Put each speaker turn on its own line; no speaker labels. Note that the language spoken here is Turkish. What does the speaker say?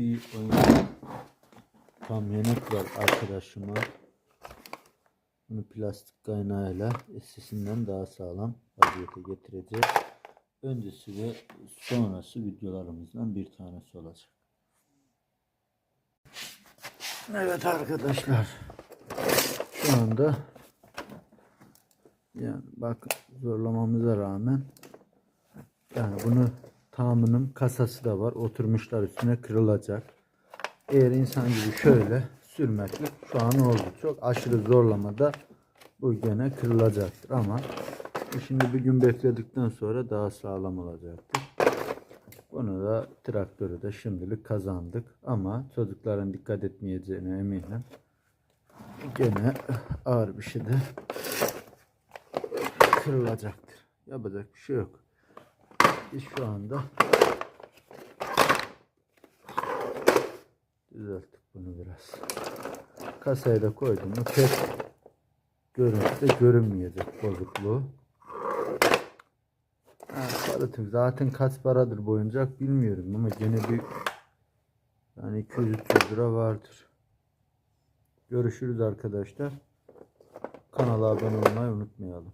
bir oyun kamyonet var arkadaşıma. Bunu plastik kaynağıyla eskisinden daha sağlam vaziyete getireceğiz. Öncesi ve sonrası videolarımızdan bir tanesi olacak. Evet arkadaşlar. Şu anda yani bak zorlamamıza rağmen yani bunu tamının kasası da var. Oturmuşlar üstüne kırılacak. Eğer insan gibi şöyle sürmekle şu an oldu. Çok aşırı zorlamada bu gene kırılacaktır ama şimdi bir gün bekledikten sonra daha sağlam olacaktır. Bunu da traktörü de şimdilik kazandık ama çocukların dikkat etmeyeceğine eminim. Gene ağır bir şey de kırılacaktır. Yapacak bir şey yok. Biz şu anda düzelttik bunu biraz. Kasaya da koydum mu pek görüntüde görünmeyecek bozukluğu. Ha, zaten kaç paradır boyuncak bilmiyorum ama gene bir yani 200-300 lira vardır. Görüşürüz arkadaşlar. Kanala abone olmayı unutmayalım.